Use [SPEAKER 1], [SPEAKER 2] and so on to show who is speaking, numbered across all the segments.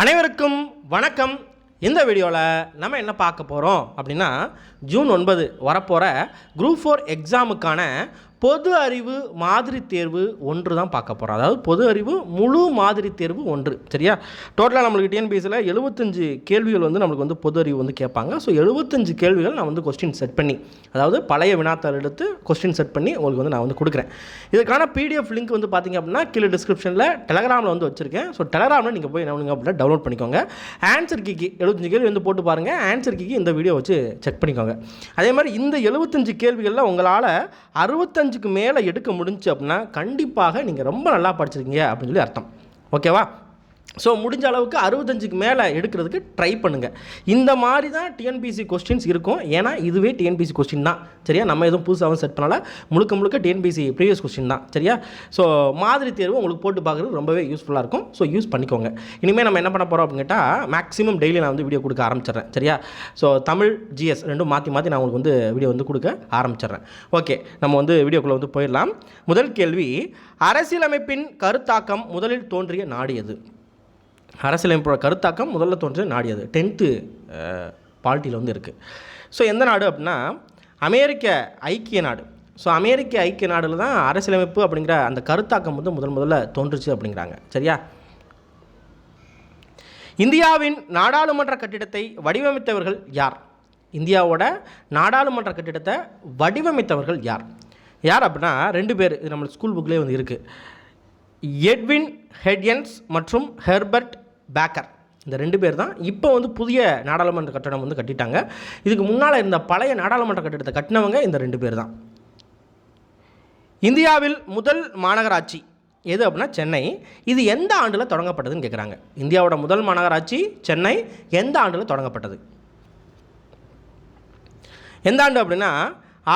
[SPEAKER 1] அனைவருக்கும் வணக்கம். இந்த வீடியோவில் நம்ம என்ன பார்க்க போகிறோம் அப்படின்னா ஜூன் ஒன்பது வரப்போகிற குரூப் ஃபோர் எக்ஸாமுக்கான பொது அறிவு மாதிரி தேர்வு ஒன்று தான் பார்க்க போகிறோம் அதாவது பொது அறிவு முழு மாதிரி தேர்வு ஒன்று. சரியா? டோட்டலாக நம்மளுக்கு டிஎன்பிஎஸ்சியில் எழுபத்தஞ்சு கேள்விகள் வந்து நம்மளுக்கு வந்து பொது அறிவு வந்து கேட்பாங்க. ஸோ எழுபத்தஞ்சு கேள்விகள் நான் வந்து கொஸ்டின் செட் பண்ணி அதாவது பழைய வினாத்தாள் எடுத்து கொஸ்டின் செட் பண்ணி உங்களுக்கு வந்து நான் வந்து கொடுக்குறேன். இதுக்கான பிடிஎஃப் லிங்க் வந்து பார்த்திங்க அப்படின்னா கீழே டிஸ்கிரிப்ஷனில் டெலகிராமில் வந்து வச்சுருக்கேன். ஸோ டெலகிராமில் நீங்கள் போய் என்ன பண்ணுங்க அப்படின்னா டவுன்லோட் பண்ணிக்கோங்க. ஆன்சர் கிக்கு எழுபத்தஞ்சு கேள்வி வந்து போட்டு பாருங்கள் ஆன்சர் கீக்கு இந்த வீடியோ வச்சு செக் பண்ணிக்கோங்க. அதே மாதிரி இந்த எழுபத்தஞ்சு கேள்விகளில் உங்களால் அறுபத்தஞ்சு அறுபத்தஞ்சுக்கு மேலே எடுக்க முடிஞ்சு அப்படின்னா கண்டிப்பாக நீங்கள் ரொம்ப நல்லா படிச்சிருக்கீங்க அப்படின்னு சொல்லி அர்த்தம். ஓகேவா? ஸோ முடிஞ்ச அளவுக்கு அறுபத்தஞ்சுக்கு மேலே எடுக்கிறதுக்கு ட்ரை பண்ணுங்கள் இந்த மாதிரி தான் டிஎன்பிசி கொஸ்டின்ஸ் இருக்கும். ஏன்னா இதுவே டிஎன்பிசி கொஸ்டின் தான். சரியா? நம்ம எதுவும் புதுசாகவும் செட் பண்ணல. முழுக்க முழுக்க டிஎன்பிசி ப்ரீவியஸ் கொஸ்டின் தான். சரியா? ஸோ மாதிரி தேர்வு உங்களுக்கு போட்டு பார்க்குறது ரொம்பவே யூஸ்ஃபுல்லாக இருக்கும். ஸோ யூஸ் பண்ணிக்கோங்க. இனிமேல் நம்ம என்ன பண்ண போகிறோம் அப்படின்னு கேட்டால் மேக்ஸிமம் டெய்லி நான் வந்து வீடியோ கொடுக்க ஆரம்பிச்சிடுறேன். சரியா? ஸோ தமிழ் ஜிஎஸ் ரெண்டும் மாற்றி மாற்றி நான் உங்களுக்கு வந்து வீடியோ வந்து கொடுக்க ஆரம்பிச்சிடுறேன். ஓகே நம்ம வந்து வீடியோக்குள்ளே வந்து போயிடலாம். முதல் கேள்வி அரசியலமைப்பின் கருத்தாக்கம் முதலில் தோன்றிய நாடு எது? அரசியலமைப்போட கருத்தாக்கம் முதல்ல தோன்றிய நாடு அது டென்த்து பாலிட்டியில் வந்து இருக்குது ஸோ எந்த நாடு அப்படின்னா அமெரிக்க ஐக்கிய நாடு. ஸோ அமெரிக்க ஐக்கிய நாடில் தான் அரசியலமைப்பு அப்படிங்கிற அந்த கருத்தாக்கம் வந்து முதல் முதல்ல தோன்றுச்சு அப்படிங்கிறாங்க. சரியா? இந்தியாவின் நாடாளுமன்ற கட்டிடத்தை வடிவமைத்தவர்கள் யார்? இந்தியாவோட நாடாளுமன்ற கட்டிடத்தை வடிவமைத்தவர்கள் யார்? யார் அப்படின்னா ரெண்டு பேர் இது நம்ம ஸ்கூல் புக்லேயே வந்து இருக்குது எட்வின் ஹெட்யன்ஸ் மற்றும் ஹெர்பர்ட் பேக்கர். இந்த ரெண்டு பேர் தான் இப்போ வந்து புதிய நாடாளுமன்ற கட்டடம் வந்து கட்டிட்டாங்க. இதுக்கு முன்னால் இருந்த பழைய நாடாளுமன்ற கட்டிடத்தை கட்டினவங்க இந்த ரெண்டு பேர் தான். இந்தியாவில் முதல் மாநகராட்சி எது அப்படின்னா சென்னை. இது எந்த ஆண்டில் தொடங்கப்பட்டதுன்னு கேட்குறாங்க இந்தியாவோட முதல் மாநகராட்சி சென்னை எந்த ஆண்டில் தொடங்கப்பட்டது? எந்த ஆண்டு அப்படின்னா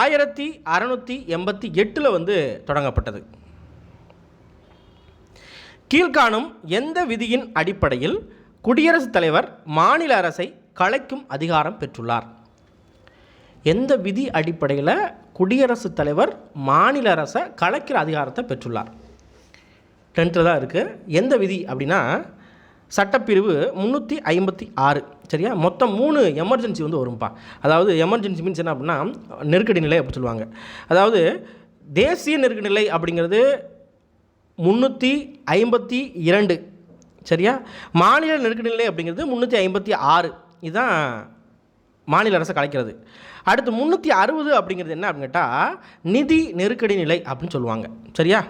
[SPEAKER 1] ஆயிரத்தி அறநூற்றி எண்பத்தி எட்டில் வந்து தொடங்கப்பட்டது. கீழ்காணும் எந்த விதியின் அடிப்படையில் குடியரசுத் தலைவர் மாநில அரசை கலைக்கும் அதிகாரம் பெற்றுள்ளார்? எந்த விதி அடிப்படையில் குடியரசுத் தலைவர் மாநில அரசை கலைக்கிற அதிகாரத்தை பெற்றுள்ளார்? டென்த்தில் தான் இருக்குது எந்த விதி அப்படின்னா சட்டப்பிரிவு முந்நூற்றி ஐம்பத்தி ஆறு சரியா? மொத்தம் மூணு எமர்ஜென்சி வந்து வரும்ப்பா அதாவது எமர்ஜென்சி மீன்ஸ் என்ன அப்படின்னா நெருக்கடி நிலை அப்படி சொல்லுவாங்க. அதாவது தேசிய நெருக்கடி நிலை அப்படிங்கிறது முந்நூற்றி ஐம்பத்தி இரண்டு. சரியா? மாநில நெருக்கடி நிலை அப்படிங்கிறது முந்நூற்றி ஐம்பத்தி ஆறு. இதுதான் மாநில அரசை கலைக்கிறது. அடுத்து முந்நூற்றி அறுபது அப்படிங்கிறது என்ன அப்படின்னு கேட்டால் நிதி நெருக்கடி நிலை அப்படின்னு சொல்லுவாங்க. சரியா?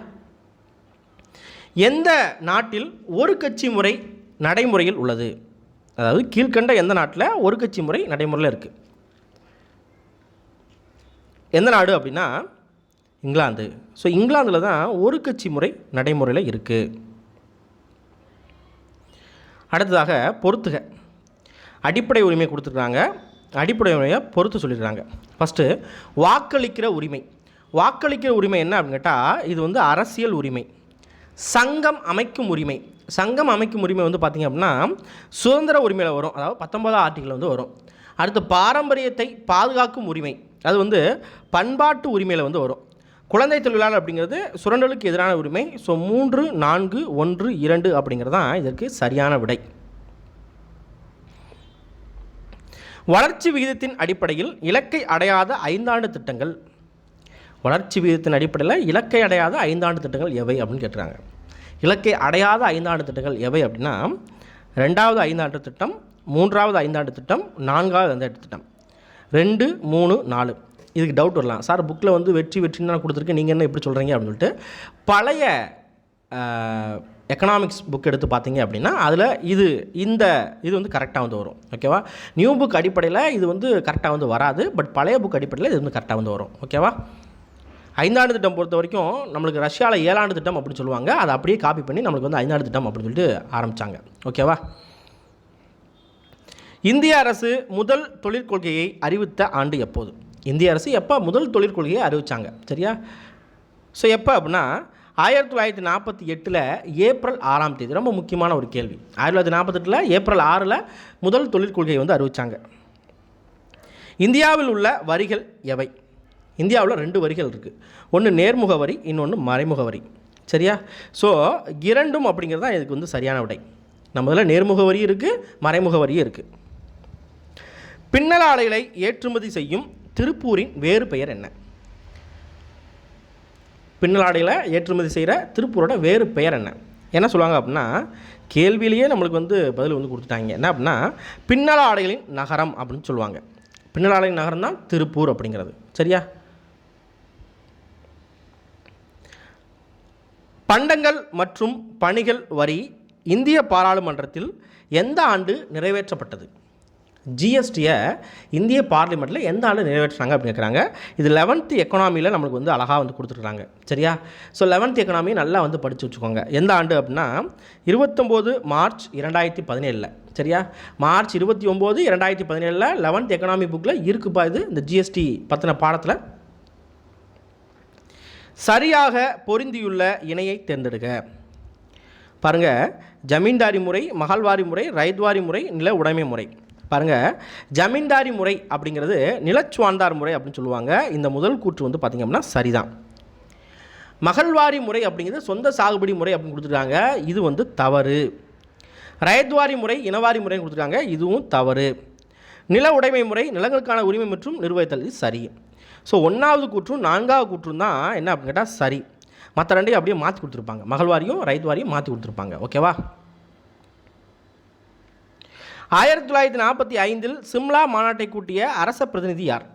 [SPEAKER 1] எந்த நாட்டில் ஒரு கட்சி முறை நடைமுறையில் உள்ளது? அதாவது கீழ்கண்ட எந்த நாட்டில் ஒரு கட்சி முறை நடைமுறையில் இருக்குது எந்த நாடு அப்படின்னா இங்கிலாந்து. ஸோ இங்கிலாந்தில் தான் ஒரு கட்சி முறை நடைமுறையில் இருக்குது அடுத்ததாக பொறுத்துக. அடிப்படை உரிமை கொடுத்துருக்காங்க. அடிப்படை உரிமையை பொறுத்து சொல்லிடுறாங்க ஃபஸ்ட்டு வாக்களிக்கிற உரிமை. வாக்களிக்கிற உரிமை என்ன அப்படின்னு கேட்டால் இது வந்து அரசியல் உரிமை. சங்கம் அமைக்கும் உரிமை. சங்கம் அமைக்கும் உரிமை வந்து பார்த்திங்க அப்படின்னா சுதந்திர உரிமையில் வரும். அதாவது பத்தொன்பதாம் ஆர்டிக்கில் வந்து வரும். அடுத்து பாரம்பரியத்தை பாதுகாக்கும் உரிமை. அது வந்து பண்பாட்டு உரிமையில் வந்து வரும். குழந்தை தொழிலாளர் அப்படிங்கிறது சுரண்டலுக்கு எதிரான உரிமை. ஸோ மூன்று நான்கு ஒன்று இரண்டு அப்படிங்கிறது தான் இதற்கு சரியான விடை. வளர்ச்சி விகிதத்தின் அடிப்படையில் இலக்கை அடையாத ஐந்தாண்டு திட்டங்கள். வளர்ச்சி விகிதத்தின் அடிப்படையில் இலக்கை அடையாத ஐந்தாண்டு திட்டங்கள் எவை அப்படின்னு கேட்குறாங்க. இலக்கை அடையாத ஐந்தாண்டு திட்டங்கள் எவை அப்படின்னா ரெண்டாவது ஐந்தாண்டு திட்டம் மூன்றாவது ஐந்தாண்டு திட்டம் நான்காவது ஐந்தாண்டு திட்டம். ரெண்டு மூணு நாலு. இதுக்கு டவுட் வரலாம். சார் புக்கில் வந்து வெற்றி வெற்றின்னு நான் கொடுத்துருக்கேன். நீங்கள் என்ன எப்படி சொல்கிறீங்க அப்படின்னு சொல்லிட்டு பழைய எக்கனாமிக்ஸ் புக் எடுத்து பார்த்தீங்க அப்படின்னா அதில் இது இந்த இது வந்து கரெக்டாக வந்து வரும். ஓகேவா நியூ புக் அடிப்படையில் இது வந்து கரெக்டாக வந்து வராது. பட் பழைய புக் அடிப்படையில் இது வந்து கரெக்டாக வந்து வரும். ஓகேவா ஐந்தாண்டு திட்டம் பொறுத்த வரைக்கும் நம்மளுக்கு ரஷ்யாவில் ஏழாண்டு திட்டம் அப்படின்னு சொல்லுவாங்க. அதை அப்படியே காப்பி பண்ணி நம்மளுக்கு வந்து ஐந்தாண்டு திட்டம் அப்படின்னு சொல்லிட்டு ஆரம்பித்தாங்க ஓகேவா இந்திய அரசு முதல் தொழிற்கொள்கையை அறிவித்த ஆண்டு எப்போது? இந்திய அரசு எப்போ முதல் தொழிற்கொள்கையை அறிவித்தாங்க சரியா? ஸோ எப்போ அப்படின்னா ஆயிரத்தி தொள்ளாயிரத்தி நாற்பத்தி எட்டில் ஏப்ரல் ஆறாம் தேதி ரொம்ப முக்கியமான ஒரு கேள்வி. ஆயிரத்தி தொள்ளாயிரத்தி நாற்பத்தெட்டில் ஏப்ரல் ஆறில் முதல் தொழிற்கொள்கையை வந்து அறிவித்தாங்க இந்தியாவில் உள்ள வரிகள் எவை? இந்தியாவில் ரெண்டு வரிகள் இருக்குது ஒன்று நேர்முக வரி இன்னொன்று மறைமுக வரி. சரியா? ஸோ இரண்டும் அப்படிங்கிறது தான் இதுக்கு வந்து சரியான விடை. நம்ம இதில் நேர்முக வரியும் இருக்குது மறைமுக வரியும் இருக்குது பின்னல் ஆலைகளை ஏற்றுமதி செய்யும் திருப்பூரின் வேறு பெயர் என்ன? பின்னலாடைகளை ஏற்றுமதி செய்கிற திருப்பூரோட வேறு பெயர் என்ன? என்ன சொல்லுவாங்க அப்படின்னா கேள்வியிலேயே நம்மளுக்கு வந்து பதில் வந்து கொடுத்துட்டாங்க. என்ன அப்படின்னா பின்னல ஆடைகளின் நகரம் அப்படின்னு சொல்லுவாங்க. பின்னல் ஆடைகளின் நகரம் தான் திருப்பூர் அப்படிங்கிறது. சரியா? பண்டங்கள் மற்றும் பணிகள் வரி இந்திய பாராளுமன்றத்தில் எந்த ஆண்டு நிறைவேற்றப்பட்டது? ஜிஎஸ்டியை இந்திய பார்லிமெண்ட்டில் எந்த ஆண்டு நிறைவேற்றுறாங்க அப்படின்னு கேட்குறாங்க இது லெவன்த்து எக்கனாமியில் நம்மளுக்கு வந்து அழகாக வந்து கொடுத்துருக்காங்க. சரியா? ஸோ லெவன்த் எக்கனாமி நல்லா வந்து படித்து வச்சுக்கோங்க. எந்த ஆண்டு அப்படின்னா இருபத்தொம்போது மார்ச் இரண்டாயிரத்தி பதினேழில். சரியா? மார்ச் இருபத்தி ஒம்பது இரண்டாயிரத்தி பதினேழில் லெவன்த் எக்கனாமி புக்கில் இருக்குப்பா இது இந்த ஜிஎஸ்டி பற்றின பாடத்தில். சரியாக பொருந்தியுள்ள இணையை தேர்ந்தெடுக்க பாருங்கள் ஜமீன்தாரி முறை மகள்வாரி முறை ரைத்வாரி முறை நில உடைமை முறை. பாருங்க ஜமீன்தாரி முறை அப்படிங்கிறது நிலச்சுவாந்தார் முறை அப்படின்னு சொல்லுவாங்க. இந்த முதல் கூற்று வந்து பார்த்திங்க அப்படின்னா சரிதான். மகள்வாரி முறை அப்படிங்கிறது சொந்த சாகுபடி முறை அப்படின்னு கொடுத்துருக்காங்க. இது வந்து தவறு. ரயத்வாரி முறை இனவாரி முறைன்னு கொடுத்துருக்காங்க. இதுவும் தவறு. நில உடைமை முறை நிலங்களுக்கான உரிமை மற்றும் நிர்வகித்தல் இது சரி. ஸோ ஒன்றாவது கூற்றும் நான்காவது கூற்றும் தான் என்ன அப்படின்னு கேட்டால் சரி. மற்ற ரெண்டையும் அப்படியே மாற்றி கொடுத்துருப்பாங்க. மகள்வாரியும் ரைத்வாரியும் மாற்றி கொடுத்துருப்பாங்க. ஓகேவா ஆயிரத்தி தொள்ளாயிரத்தி நாற்பத்தி ஐந்தில் சிம்லா மாநாட்டை கூட்டிய அரச பிரதிநிதி யார்?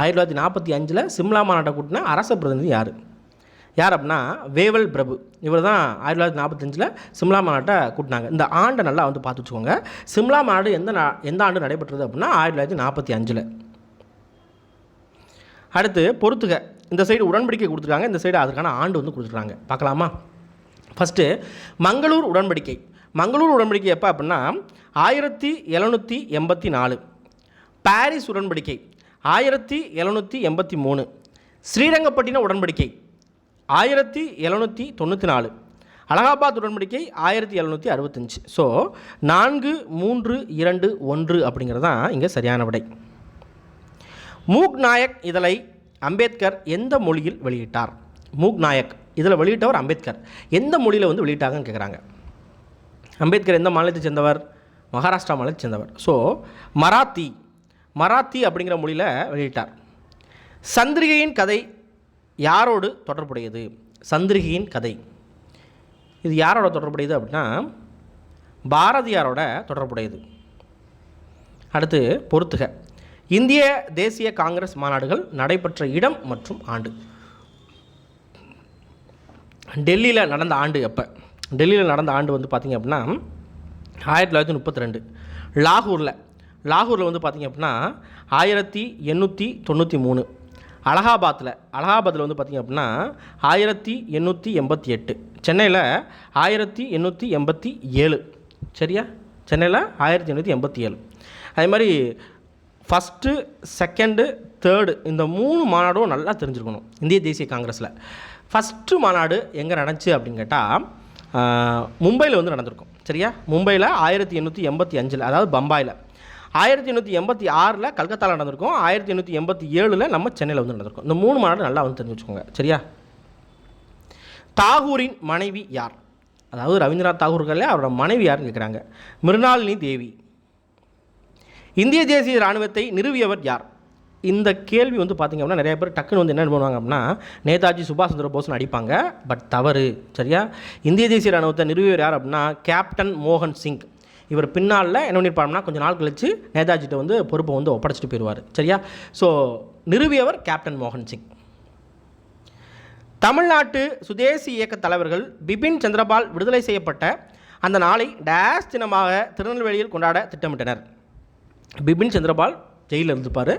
[SPEAKER 1] ஆயிரத்தி தொள்ளாயிரத்தி நாற்பத்தி அஞ்சில் சிம்லா மாநாட்டை கூட்டின அரச பிரதிநிதி யார்? யார் அப்படின்னா வேவல் பிரபு. இவர் தான் ஆயிரத்தி தொள்ளாயிரத்தி நாற்பத்தஞ்சில் சிம்லா மாநாட்டை கூட்டினாங்க. இந்த ஆண்டை நல்லா வந்து பார்த்து வச்சுக்கோங்க. சிம்லா மாநாடு எந்த நா எந்த ஆண்டு நடைபெற்றது அப்படின்னா ஆயிரத்தி தொள்ளாயிரத்தி நாற்பத்தி அஞ்சில். அடுத்து பொறுத்துக. இந்த சைடு உடன்படிக்கை கொடுத்துருக்காங்க. இந்த சைடு அதற்கான ஆண்டு வந்து கொடுத்துருக்காங்க. பார்க்கலாமா? ஃபஸ்ட்டு மங்களூர் உடன்படிக்கை. மங்களூர் உடன்படிக்கை எப்போ அப்படின்னா ஆயிரத்தி எழுநூற்றி எண்பத்தி நாலு. பாரிஸ் உடன்படிக்கை ஆயிரத்தி எழுநூற்றி எண்பத்தி மூணு. ஸ்ரீரங்கப்பட்டின உடன்படிக்கை ஆயிரத்தி எழுநூற்றி தொண்ணூற்றி நாலு. அலகாபாத் உடன்படிக்கை ஆயிரத்தி எழுநூற்றி அறுபத்தஞ்சு. ஸோ நான்கு மூன்று இரண்டு ஒன்று அப்படிங்கிறது தான் இங்கே சரியான விடை. மூக் நாயக் இதழை அம்பேத்கர் எந்த மொழியில் வெளியிட்டார்? மூக் நாயக். இதில் வெளியிட்டவர் அம்பேத்கர். எந்த மொழியில் வந்து வெளியிட்டாங்கன்னு கேட்குறாங்க அம்பேத்கர் எந்த மாநிலத்தை சேர்ந்தவர்? மகாராஷ்டிரா மாநிலத்தை சேர்ந்தவர். ஸோ மராத்தி மராத்தி அப்படிங்கிற மொழியில் வெளியிட்டார். சந்திரிகையின் கதை யாரோடு தொடர்புடையது? சந்திரிகையின் கதை. இது யாரோட தொடர்புடையது அப்படின்னா பாரதியாரோட தொடர்புடையது. அடுத்து பொறுத்துக. இந்திய தேசிய காங்கிரஸ் மாநாடுகள் நடைபெற்ற இடம் மற்றும் ஆண்டு. டெல்லியில் நடந்த ஆண்டு எப்போ? டெல்லியில் நடந்த ஆண்டு வந்து பார்த்திங்க அப்படின்னா ஆயிரத்தி தொள்ளாயிரத்தி முப்பத்தி ரெண்டு. லாகூரில் லாகூரில் வந்து பார்த்திங்க அப்படின்னா ஆயிரத்தி எண்ணூற்றி தொண்ணூற்றி மூணு. அலகாபாத்தில் அலகாபாத்தில் வந்து பார்த்திங்க அப்படின்னா ஆயிரத்தி எண்ணூற்றி எண்பத்தி எட்டு. சென்னையில் ஆயிரத்தி எண்ணூற்றி எண்பத்தி ஏழு. சரியா? சென்னையில் ஆயிரத்தி எண்ணூற்றி எண்பத்தி ஏழு. அதே மாதிரி ஃபஸ்ட்டு செகண்டு தேர்டு இந்த மூணு மாநாடும் நல்லா தெரிஞ்சுருக்கணும் இந்திய தேசிய காங்கிரஸில். ஃபஸ்ட்டு மாநாடு எங்கே நடந்துச்சு அப்படின்னு கேட்டால் மும்பையில் வந்து நடந்திருக்கும். சரியா? மும்பையில் ஆயிரத்தி எண்ணூற்றி எண்பத்தி அஞ்சில் அதாவது பம்பாயில். ஆயிரத்தி எண்ணூற்றி எண்பத்தி ஆறில் கல்கத்தாவில் நடந்திருக்கும். ஆயிரத்தி எண்ணூற்றி எண்பத்தி ஏழில் நம்ம சென்னையில் வந்து நடந்திருக்கும். இந்த மூணு மாநாடு நல்லா வந்து தெரிஞ்சு வச்சுக்கோங்க. சரியா? தாகூரின் மனைவி யார்? அதாவது ரவீந்திரநாத் தாகூர்களே அவரோட மனைவி யாருன்னு கேட்குறாங்க மிருணாலினி தேவி. இந்திய தேசிய இராணுவத்தை நிறுவியவர் யார்? இந்த கேள்வி வந்து பார்த்திங்க அப்படின்னா நிறைய பேர் டக்குன்னு வந்து என்ன பண்ணுவாங்க அப்படின்னா நேதாஜி சுபாஷ் சந்திர போஸ்னு அடிப்பாங்க. பட் தவறு. சரியா? இந்திய தேசிய ராணுவத்தை நிறுவியவர் யார் அப்படின்னா கேப்டன் மோகன் சிங். இவர் பின்னால் என்ன பண்ணியிருப்பாருன்னா கொஞ்சம் நாள் கழித்து நேதாஜிட்ட வந்து பொறுப்பை வந்து ஒப்படைச்சிட்டு போயிடுவார். சரியா? ஸோ நிறுவியவர் கேப்டன் மோகன் சிங். தமிழ்நாட்டு சுதேசி இயக்க தலைவர்கள் பிபின் சந்திரபால் விடுதலை செய்யப்பட்ட அந்த நாளை டேஸ் தினமாக திருநெல்வேலியில் கொண்டாட திட்டமிட்டனர். பிபின் சந்திரபால் ஜெயிலில் இருந்துப்பார்.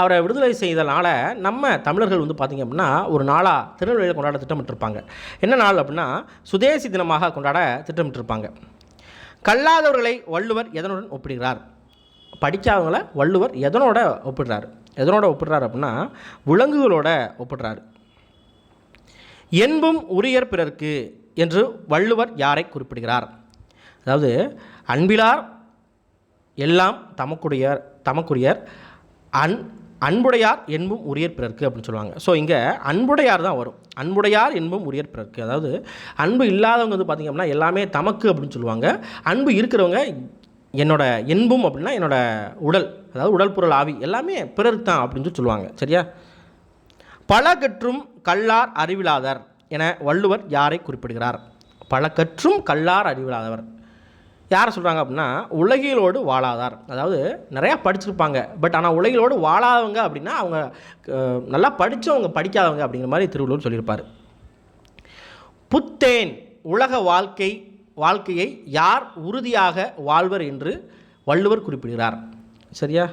[SPEAKER 1] அவரை விடுதலை செய்தனால நம்ம தமிழர்கள் வந்து பார்த்திங்க அப்படின்னா ஒரு நாளாக திருநெல்வேலியில் கொண்டாட திட்டமிட்டிருப்பாங்க. என்ன நாள் அப்படின்னா சுதேசி தினமாக கொண்டாட திட்டமிட்டிருப்பாங்க. கல்லாதவர்களை வள்ளுவர் எதனுடன் ஒப்பிடுகிறார்? படிக்காதவங்கள வள்ளுவர் எதனோட ஒப்பிடுறாரு? எதனோட ஒப்பிடுறாரு அப்படின்னா விலங்குகளோட ஒப்பிடுறாரு. என்பும் உரியர் பிறர்க்கு என்று வள்ளுவர் யாரை குறிப்பிடுகிறார்? அதாவது அன்பிலார் எல்லாம் தமக்குடையார் தமக்குரியர் அன் அன்புடையார் என்பும் உரியர் பிறர்க்கு அப்படின்னு சொல்லுவாங்க. ஸோ இங்கே அன்புடையார் தான் வரும். அன்புடையார் என்பும் உரியர் பிறர்க்கு. அதாவது அன்பு இல்லாதவங்க வந்து பார்த்திங்க அப்படின்னா எல்லாமே தமக்கு அப்படின்னு சொல்லுவாங்க. அன்பு இருக்கிறவங்க என்னோட என்பும் அப்படின்னா என்னோட உடல் அதாவது உடல் பொருள் ஆவி எல்லாமே பிறர் தான் அப்படின்னு சொல்லி சொல்லுவாங்க. சரியா? பல கற்றும் கல்லார் அறிவிலாதர் என வள்ளுவர் யாரை குறிப்பிடுகிறார்? பல கற்றும் கல்லார் அறிவிலாதவர். யாரை சொல்கிறாங்க அப்படின்னா உலகிலோடு வாழாதார். அதாவது நிறையா படிச்சிருப்பாங்க. பட் ஆனால் உலகிலோடு வாழாதவங்க அப்படின்னா அவங்க நல்லா படித்தவங்க படிக்காதவங்க அப்படிங்கிற மாதிரி திருவள்ளுவர் சொல்லியிருப்பார். புத்தேன் உலக வாழ்க்கை வாழ்க்கையை யார் உறுதியாக வாழ்வர் என்று வள்ளுவர் குறிப்பிடுகிறார். சரியா?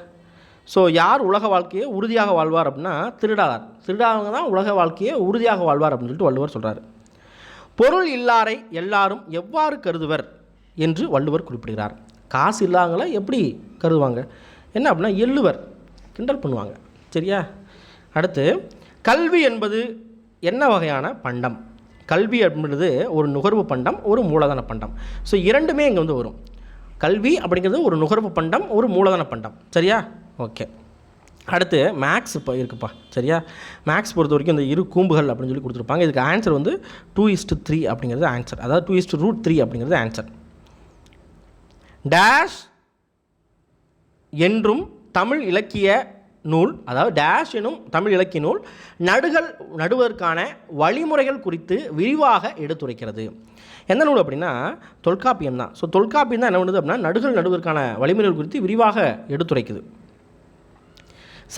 [SPEAKER 1] ஸோ யார் உலக வாழ்க்கையை உறுதியாக வாழ்வார் அப்படின்னா திருடாதார். திருடாதவங்க தான் உலக வாழ்க்கையை உறுதியாக வாழ்வார் அப்படின்னு சொல்லிட்டு வள்ளுவர் சொல்கிறார் பொருள் இல்லாரை எல்லாரும் எவ்வாறு கருதுவர்? என்று வள்ளுவர் குறிப்பிடுகிறார். காசு இல்லாதவங்கள எப்படி கருதுவாங்க? என்ன அப்படின்னா எள்ளுவர் கிண்டல் பண்ணுவாங்க. சரியா? அடுத்து கல்வி என்பது என்ன வகையான பண்டம்? கல்வி அப்படின்றது ஒரு நுகர்வு பண்டம் ஒரு மூலதன பண்டம். ஸோ இரண்டுமே இங்கே வந்து வரும். கல்வி அப்படிங்கிறது ஒரு நுகர்வு பண்டம் ஒரு மூலதன பண்டம். சரியா? ஓகே அடுத்து மேக்ஸ் இப்போ இருக்குப்பா. சரியா? மேக்ஸ் பொறுத்த வரைக்கும் இந்த இரு கூம்புகள் அப்படின்னு சொல்லி கொடுத்துருப்பாங்க. இதுக்கு ஆன்சர் வந்து டூ இஸ்டு த்ரீ அப்படிங்கிறது ஆன்சர் அதாவது two is to root three அப்படிங்கிறது ஆன்சர் டேஷ் என்றும் தமிழ் இலக்கிய நூல் அதாவது டேஷ் எனும் தமிழ் இலக்கிய நூல் நடுகள் நடுவதற்கான வழிமுறைகள் குறித்து விரிவாக எடுத்துரைக்கிறது. எந்த நூல் அப்படின்னா தொல்காப்பியம் தான். ஸோ தொல்காப்பியம் தான் என்ன பண்ணுது அப்படின்னா நடுகள் நடுவதற்கான வழிமுறைகள் குறித்து விரிவாக எடுத்துரைக்குது.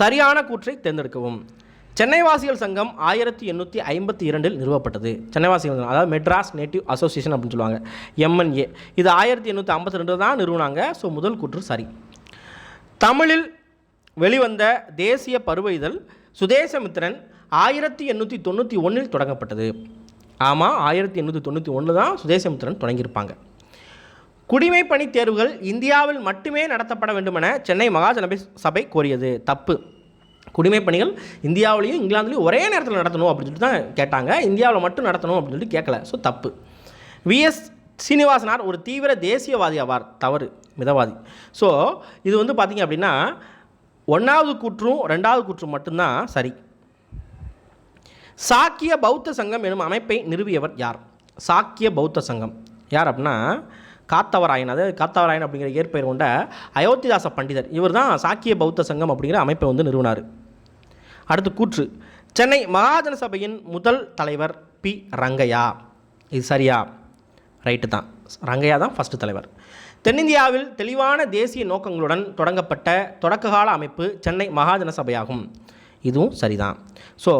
[SPEAKER 1] சரியான கூற்றை தேர்ந்தெடுக்கவும். சென்னைவாசிகள் சங்கம் ஆயிரத்தி எண்ணூற்றி ஐம்பத்தி இரண்டில் நிறுவப்பட்டது. சென்னைவாசிகள் சங்கம், அதாவது மெட்ராஸ் நேட்டிவ் அசோசியேஷன் அப்படின்னு சொல்லுவாங்க எம்என்ஏ. இது ஆயிரத்தி எண்ணூற்றி ஐம்பத்தி ரெண்டு தான் நிறுவனாங்க ஸோ முதல் கூற்று சரி. தமிழில் வெளிவந்த தேசிய பருவ இதழ் சுதேசமித்திரன் ஆயிரத்தி எண்ணூற்றி தொண்ணூற்றி ஒன்றில் தொடங்கப்பட்டது. ஆமாம் ஆயிரத்தி எண்ணூற்றி தொண்ணூற்றி ஒன்று தான் சுதேசமித்திரன் தொடங்கியிருப்பாங்க. குடிமைப்பணி தேர்வுகள் இந்தியாவில் மட்டுமே நடத்தப்பட வேண்டுமென சென்னை மகாஜனபை சபை கோரியது. தப்பு. குடிமைப்பணிகள் இந்தியாவிலையும் இங்கிலாந்துலேயும் ஒரே நேரத்தில் நடத்தணும் அப்படின்னு சொல்லிட்டு தான் கேட்டாங்க. இந்தியாவில் மட்டும் நடத்தணும் அப்படின்னு சொல்லிட்டு கேட்கல ஸோ தப்பு. விஎஸ் சீனிவாசனார் ஒரு தீவிர தேசியவாதி ஆவார். தவறு. மிதவாதி. ஸோ இது வந்து பார்த்திங்க அப்படின்னா ஒன்றாவது கூற்றும் ரெண்டாவது கூற்றும் மட்டும்தான் சரி. சாக்கிய பௌத்த சங்கம் எனும் அமைப்பை நிறுவியவர் யார்? சாக்கிய பௌத்த சங்கம். யார் அப்படின்னா காத்தவராயன். அதாவது காத்தவராயன் அப்படிங்கிற இயற்பெயர் கொண்ட அயோத்திதாச பண்டிதர். இவர் தான் சாக்கிய பௌத்த சங்கம் அப்படிங்கிற அமைப்பை வந்து நிறுவினார். அடுத்து கூற்று. சென்னை மகாஜன சபையின் முதல் தலைவர் பி. ரங்கையா. இது சரியா? ரைட்டு தான். ரங்கையா தான் ஃபஸ்ட்டு தலைவர். தென்னிந்தியாவில் தெளிவான தேசிய நோக்கங்களுடன் தொடங்கப்பட்ட தொடக்ககால அமைப்பு சென்னை மகாஜன சபையாகும். இதுவும் சரிதான். ஸோ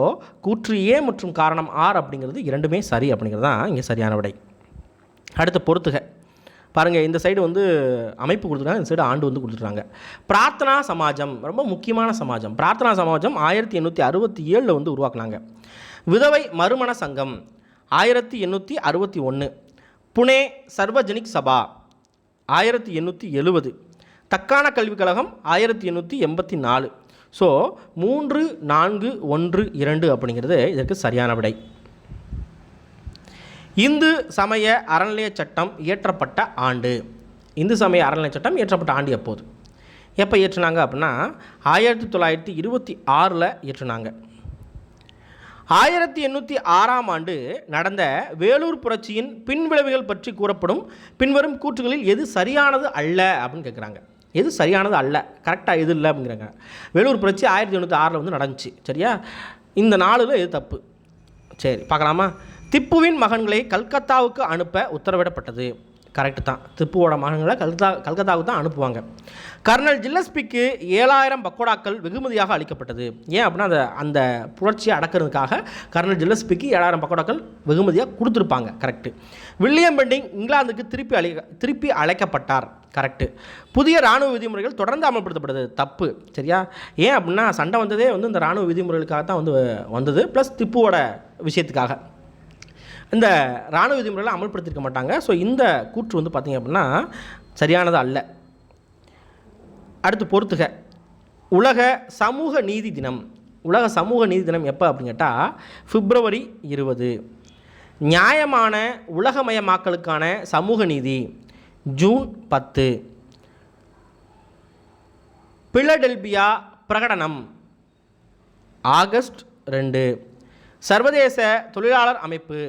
[SPEAKER 1] கூற்று ஏ மற்றும் காரணம் ஆர் அப்படிங்கிறது இரண்டுமே சரி அப்படிங்கிறது தான் இங்கே சரியான விடை. அடுத்து பொறுத்துக. பாருங்கள் இந்த சைடு வந்து அமைப்பு கொடுத்துருக்காங்க இந்த சைடு ஆண்டு வந்து கொடுத்துருக்காங்க பிரார்த்தனா சமாஜம் ரொம்ப முக்கியமான சமாஜம். பிரார்த்தனா சமாஜம் ஆயிரத்தி எண்ணூற்றி அறுபத்தி ஏழில் வந்து உருவாக்குனாங்க. விதவை மறுமண சங்கம் ஆயிரத்தி எண்ணூற்றி அறுபத்தி ஒன்று புனே சர்வஜனிக் சபா ஆயிரத்தி எண்ணூற்றி எழுபது. தக்கான கல்விக் கழகம் ஆயிரத்தி எண்ணூற்றி எண்பத்தி நாலு. ஸோ மூன்று நான்கு ஒன்று இரண்டு அப்படிங்கிறது இதற்கு சரியான விடை. இந்து சமய அறநிலைய சட்டம் இயற்றப்பட்ட ஆண்டு. இந்து சமய அறநிலைய சட்டம் இயற்றப்பட்ட ஆண்டு எப்போது? எப்போ இயற்றினாங்க அப்படின்னா ஆயிரத்தி தொள்ளாயிரத்தி இருபத்தி ஆறில் இயற்றினாங்க. ஆயிரத்தி எண்ணூற்றி ஆறாம் ஆண்டு நடந்த வேலூர் புரட்சியின் பின்விளைவுகள் பற்றி கூறப்படும் பின்வரும் கூற்றுகளில் எது சரியானது அல்ல அப்படின்னு கேட்குறாங்க எது சரியானது அல்ல? கரெக்டாக எது இல்லை அப்படிங்கிறாங்க வேலூர் புரட்சி ஆயிரத்தி எண்ணூற்றி ஆறில் வந்து நடந்துச்சு. சரியா? இந்த நாளில் எது தப்பு? சரி பார்க்கலாமா திப்புவின் மகன்களை கல்கத்தாவுக்கு அனுப்ப உத்தரவிடப்பட்டது. கரெக்டு தான். திப்புவோட மகன்களை கல்கத்தா கல்கத்தாவுக்கு தான் அனுப்புவாங்க. கர்னல் ஜில்லஸ்பிக்கு ஏழாயிரம் பக்கோடாக்கள் வெகுமதியாக அளிக்கப்பட்டது. ஏன் அப்படின்னா அந்த அந்த புரட்சியை அடக்கிறதுக்காக கர்னல் ஜில்லஸ்பிக்கு ஏழாயிரம் பக்கோடாக்கள் வெகுமதியாக கொடுத்துருப்பாங்க. கரெக்டு வில்லியம் பெண்டிங் இங்கிலாந்துக்கு திருப்பி அழை திருப்பி அழைக்கப்பட்டார். கரெக்டு புதிய இராணுவ விதிமுறைகள் தொடர்ந்து அமல்படுத்தப்படுது தப்பு. சரியா? ஏன் அப்படின்னா சண்டை வந்ததே வந்து இந்த இராணுவ விதிமுறைகளுக்காக தான் வந்து வந்தது. ப்ளஸ் திப்புவோட விஷயத்துக்காக. இந்த இராணுவ விதிமுறைகளை அமல்படுத்தியிருக்க மாட்டாங்க. ஸோ இந்த கூற்று வந்து பார்த்திங்க அப்படின்னா சரியானது அல்ல. அடுத்து பொறுத்துக. உலக சமூக நீதி தினம். உலக சமூக நீதி தினம் எப்போ அப்படின்னு கேட்டால் பிப்ரவரி இருபது. நியாயமான உலகமயமாக்கலுக்கான சமூக நீதி ஜூன் பத்து. பிலடெல்பியா பிரகடனம் ஆகஸ்ட் ரெண்டு. சர்வதேச தொழிலாளர் அமைப்பு.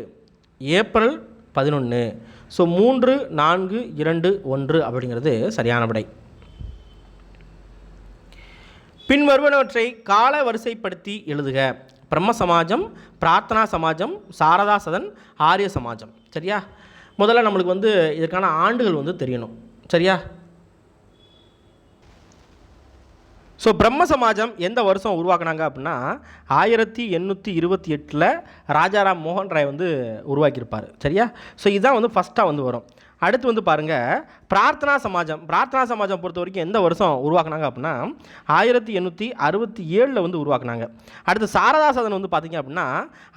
[SPEAKER 1] ஏப்ரல் பதினொன்று ஸோ மூன்று நான்கு இரண்டு ஒன்று அப்படிங்கிறது சரியான விடை. பின்வருவனவற்றை கால வரிசைப்படுத்தி எழுதுக. பிரம்ம சமாஜம் பிரார்த்தனா சமாஜம் சாரதா சதன் ஆரிய சமாஜம். சரியா? முதல்ல நம்மளுக்கு வந்து இதுக்கான ஆண்டுகள் வந்து தெரியணும். சரியா? ஸோ பிரம்ம சமாஜம் எந்த வருஷம் உருவாக்குனாங்க அப்படின்னா ஆயிரத்தி எண்ணூற்றி இருபத்தி எட்டில் ராஜாராம் மோகன் ராய் வந்து உருவாக்கியிருப்பார். சரியா? ஸோ இதுதான் வந்து ஃபஸ்ட்டாக வந்து வரும். அடுத்து வந்து பாருங்கள் பிரார்த்தனா சமாஜம் பிரார்த்தனா சமாஜம் பொறுத்த வரைக்கும் எந்த வருஷம் உருவாக்குனாங்க அப்படின்னா ஆயிரத்தி எண்ணூற்றி அறுபத்தி ஏழில் வந்து உருவாக்குனாங்க. அடுத்து சாரதா சதன் வந்து பார்த்தீங்க அப்படின்னா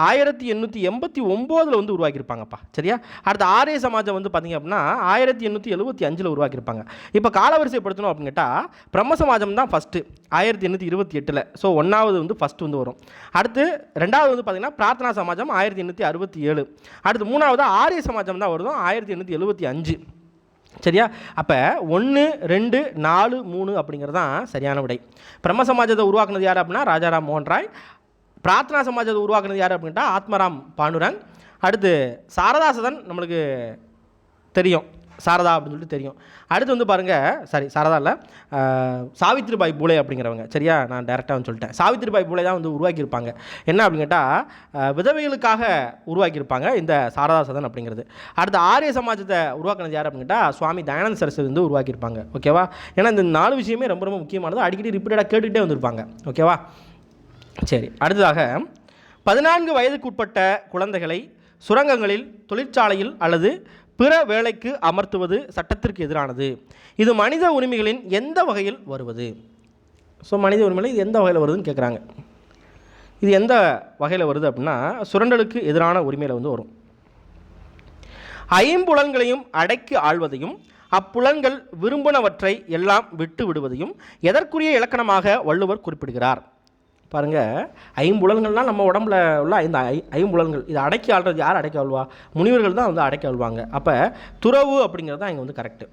[SPEAKER 1] ஆயிரத்தி எண்ணூற்றி எண்பத்தி ஒம்போதில் வந்து உருவாக்கியிருப்பாங்கப்பா. சரியா? அடுத்து ஆரிய சமாஜம் வந்து பார்த்தீங்க அப்படின்னா ஆயிரத்தி எண்ணூற்றி எழுபத்தி அஞ்சில் உருவாக்கியிருப்பாங்க. இப்போ காலவரிசைப்படுத்தணும் அப்படின்னு கேட்டால் பிரம்ம சமாஜம் தான் ஃபஸ்ட்டு ஆயிரத்தி எண்ணூற்றி இருபத்தி எட்டில். ஸோ ஒன்றாவது வந்து ஃபஸ்ட்டு வந்து வரும். அடுத்து ரெண்டாவது வந்து பார்த்தீங்கன்னா பிரார்த்தனா சமாஜம் ஆயிரத்தி எண்ணூற்றி அறுபத்தி ஏழு. அடுத்து மூணாவது ஆரிய சமாஜம் தான் வருதும் ஆயிரத்தி எண்ணூற்றி எழுபத்தி அஞ்சு. சரியா? அப்போ ஒன்று ரெண்டு நாலு மூணு அப்படிங்கிறது தான் சரியான விடை. பிரம்ம சமாஜத்தை உருவாக்குனது யார் அப்படின்னா ராஜாராம் மோகன் ராய். பிரார்த்தனா சமாஜத்தை உருவாக்குனது யார் அப்படின்ட்டா ஆத்மராம் பாண்டுரங். அடுத்து சாரதாசதன் நம்மளுக்கு தெரியும். சாரதா அப்படின்னு சொல்லிட்டு தெரியும். அடுத்து வந்து பாருங்கள் சாரி சாரதா இல்லை சாவித்ரிபாய் பூலே அப்படிங்கிறவங்க. சரியா? நான் டேரெக்டாக வந்து சொல்லிட்டேன். சாவித்ரிபாய் பூலே தான் வந்து உருவாக்கியிருப்பாங்க. என்ன அப்படின்னு கேட்டால் விதவைகளுக்காக உருவாக்கியிருப்பாங்க இந்த சாரதா சதன் அப்படிங்கிறது. அடுத்து ஆரிய சமாஜத்தை உருவாக்கினது யார் அப்படின்னு கேட்டால் சுவாமி தயானந்த சரஸ்வதி வந்து உருவாக்கியிருப்பாங்க. ஓகேவா ஏன்னா இந்த நாலு விஷயமே ரொம்ப ரொம்ப முக்கியமானது. அடிக்கடி ரிப்பீட்டடாக கேட்டுக்கிட்டே வந்திருப்பாங்க. ஓகேவா சரி அடுத்ததாக பதினான்கு வயதுக்குட்பட்ட குழந்தைகளை சுரங்கங்களில் தொழிற்சாலையில் அல்லது பிற வேலைக்கு அமர்த்துவது சட்டத்திற்கு எதிரானது. இது மனித உரிமைகளின் எந்த வகையில் வருவது? ஸோ மனித உரிமைகள் இது எந்த வகையில் வருதுன்னு கேட்குறாங்க இது எந்த வகையில் வருது அப்படின்னா சுரண்டலுக்கு எதிரான உரிமையில் வந்து வரும். ஐம்புலன்களையும் அடக்கி ஆள்வதையும் அப்புலன்கள் விரும்பினவற்றை எல்லாம் விட்டு விடுவதையும் எதற்குரிய இலக்கணமாக வள்ளுவர் குறிப்பிடுகிறார். பாருங்கள் ஐம்புலன்கள்னால் நம்ம உடம்புல உள்ள இந்த ஐ ஐம்புலன்கள். இதை அடக்கி ஆள்றது யார் அடக்கி ஆள்வா? முனிவர்கள் தான் வந்து அடக்கி ஆள்வாங்க. அப்போ துறவு அப்படிங்கிறது தான் இங்கே வந்து கரெக்டு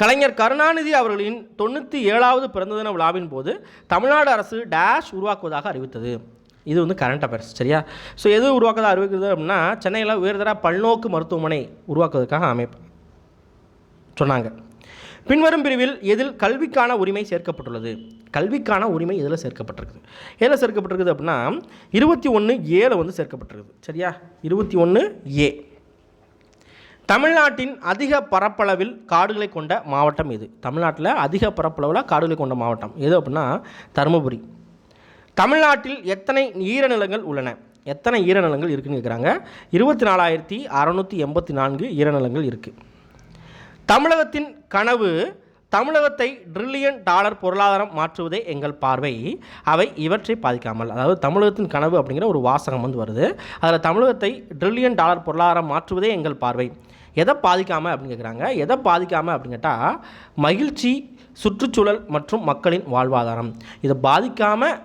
[SPEAKER 1] கலைஞர் கருணாநிதி அவர்களின் தொண்ணூற்றி ஏழாவது பிறந்த தின விழாவின் போது தமிழ்நாடு அரசு டேஷ் உருவாக்குவதாக அறிவித்தது. இது வந்து கரண்ட் அஃபேர்ஸ் சரியா? ஸோ எது உருவாக்குவதாக அறிவிக்கிறது அப்படின்னா சென்னையில் உயர்தர பல்நோக்கு மருத்துவமனை உருவாக்குவதற்காக அமைப்பு சொன்னாங்க. பின்வரும் பிரிவில் எதில் கல்விக்கான உரிமை சேர்க்கப்பட்டுள்ளது? கல்விக்கான உரிமை எதில் சேர்க்கப்பட்டிருக்குது? எதில் சேர்க்கப்பட்டிருக்குது அப்படின்னா இருபத்தி ஒன்று ஏல வந்து சேர்க்கப்பட்டிருக்குது. சரியா? இருபத்தி ஒன்று ஏ தமிழ்நாட்டின் அதிக பரப்பளவில் காடுகளை கொண்ட மாவட்டம் எது? தமிழ்நாட்டில் அதிக பரப்பளவில் காடுகளை கொண்ட மாவட்டம் எது அப்படின்னா தருமபுரி. தமிழ்நாட்டில் எத்தனை ஈரநிலங்கள் உள்ளன? எத்தனை ஈரநிலங்கள் இருக்குதுன்னு கேட்குறாங்க. இருபத்தி நாலாயிரத்தி அறநூற்றி எண்பத்தி நான்கு ஈரநிலங்கள் இருக்குது தமிழகத்தின் கனவு தமிழகத்தை ட்ரில்லியன் டாலர் பொருளாதாரம் மாற்றுவதே எங்கள் பார்வை. அவை இவற்றை பாதிக்காமல் அதாவது தமிழகத்தின் கனவு அப்படிங்கிற ஒரு வாசகம் வந்து வருது. அதில் தமிழகத்தை ட்ரில்லியன் டாலர் பொருளாதாரம் மாற்றுவதே எங்கள் பார்வை. எதை பாதிக்காமல் அப்படின்னு கேட்குறாங்க எதை பாதிக்காமல் அப்படின்னு கேட்டால் மகிழ்ச்சி சுற்றுச்சூழல் மற்றும் மக்களின் வாழ்வாதாரம். இதை பாதிக்காமல்